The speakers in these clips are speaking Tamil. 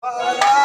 Para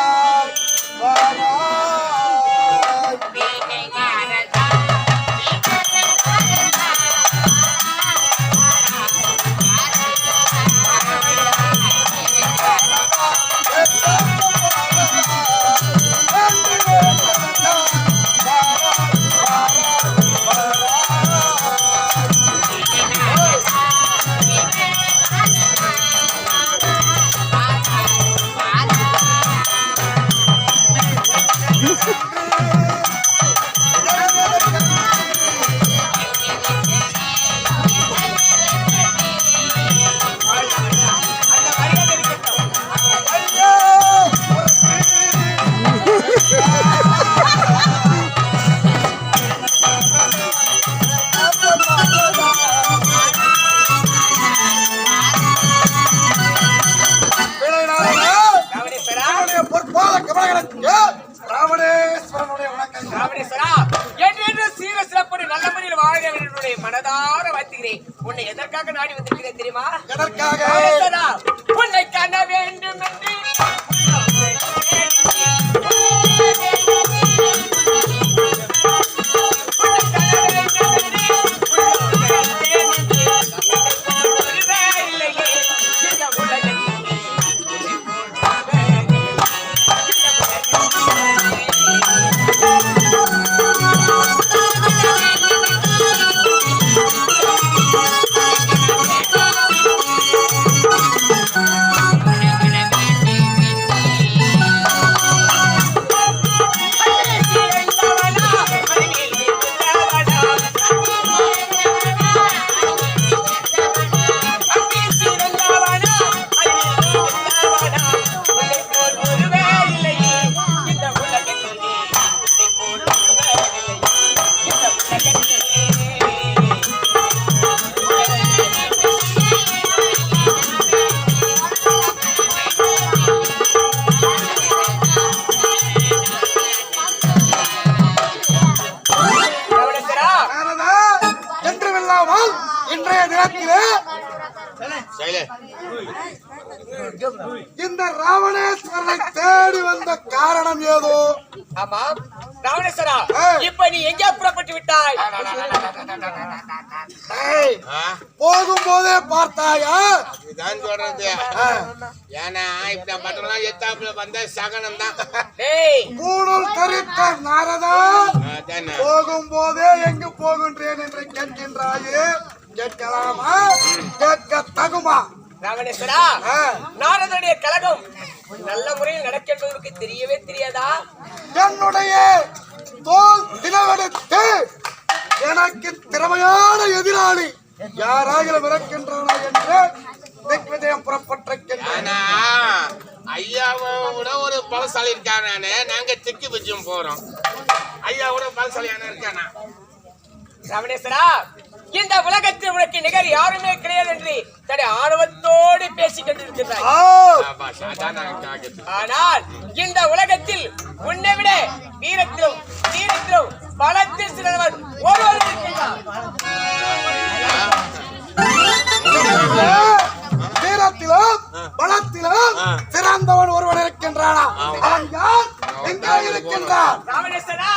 உன்னுடைய மனதார வாழ்த்துகிறேன். உன்னை எதற்காக நாடி வந்திருக்கிறேன் தெரியுமா? எதற்காக? உன்னை காண வேண்டும் என்று ராவணேஸ்வரனை தேடி வந்த காரணம் ஏதோ? ஆமாம் ராவணேஸ்வரா. இப்ப நீ எங்கே புறப்பட்டு விட்டாய்? ஏய், போகும்போதே பார்த்தாயா? இதுதான் சொல்றது. ஏன்னா இப்ப பட்டம்லாம் எத்தாப்புல வந்த சகனம் தான். டேய் கூடல் தரித்த நாரதா அதானே. போகும்போதே எங்கு போகின்றேன் என்று கேட்கின்றாயே? கேட்கலாமா? கேட்க தகுமா? ராவணேஸ்வரா ஆ, நாரதனுடைய கழகம் நல்ல முறையில் நடக்கின்றதற்கு தெரியவே தெரியாதா? என்னுடைய தோல் தினவெடுத்து எனக்கு திறமையான எதிராளி யாராகிலும் இறக்கின்றன என்று திக்விஜயம் புறப்பட்டிருக்கின்றேன். ஆனா ஐயாவை விட ஒரு பலசாலி இருக்கானே நாங்க திக்கு வச்சும் போறோம். ஐயா விட பலசாலியான இருக்கானா? ராவணேஸ்வரா இந்த உலகத்தில் உனக்கு நிகர் யாருமே கிடையாது என்று தன்னை ஆணவத்தோடு பேசிக். ஆனால் இந்த உலகத்தில் உன்னை விட வீரத்திலும் தீரத்திலும் பலத்தில் சிறந்தவன் ஒருவர் இருக்கின்றான். வீரத்திலும் பலத்திலும். சிறந்தவன் ஒருவன் இருக்கின்றானா அவன் யார்? எங்கே இருக்கின்றான்? ராவணேஸ்வரா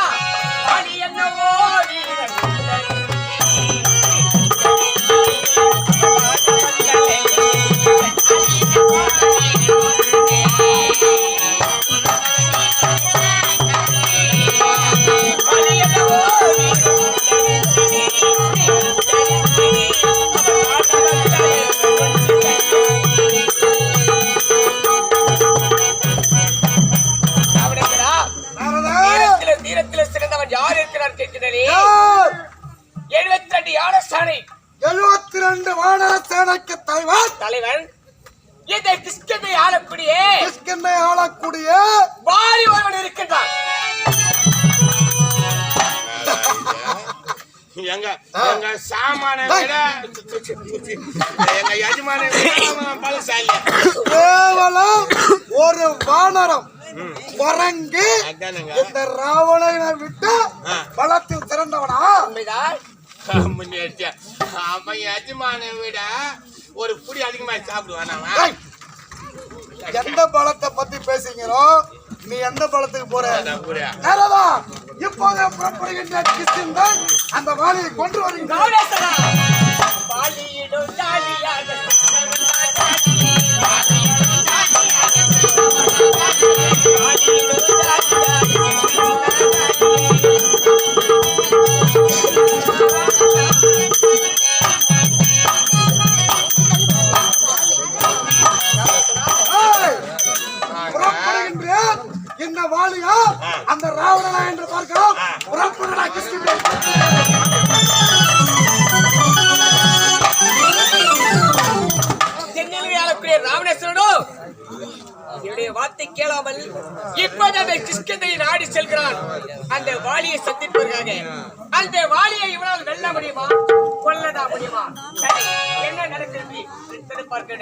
எழுபத்தி ரெண்டு வானர சேனைக்கு தலைவன் தலைவன் இந்த கிருஷ்ணனை ஆளக்கூடிய? கிஷ்கின்னை ஆளக்கூடிய. வாரி ஒருவன் இருக்கின்றான். எங்க எங்க சாமான எங்க யஜமான பலசாலி. கேவலம் ஒரு வானரம் குரங்கு இந்த ராவணனை விட்டு. பலத்தில் சிறந்தவனா உண்மைதான். முன்னேற்ற அவன் எஜமான விட ஒரு புடி அதிகமா சாப்பிடுவான் அவன். எந்த பழத்தை பத்தி பேசுகிறோ நீ எந்த பழத்துக்கு போற. நேரதா இப்போதே புறப்படுகின்ற கிறிஸ்டியன்கள் அந்த வாலியை கொண்டு வருகின்ற என்னுடைய கேளாமல் இப்போது அந்த கிருஷ்ணனை நாடி செல்கிறான். அந்த வாலியை சந்திப்பதற்காக. அந்த வாலியை இவனால் வெல்ல முடியுமா? கொல்லடா முடியுமா? என்ன நடக்கிறது? பார்க்க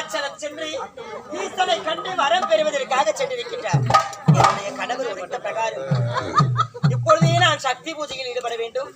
இமாச்சலம் சென்று ஈசனை கண்டு வரம் பெறுவதற்காக சென்றிருக்கின்றார் என்னுடைய கணவர் உரைத்த பிரகாரம். இப்பொழுதே நான் சக்தி பூஜையில் ஈடுபட வேண்டும்.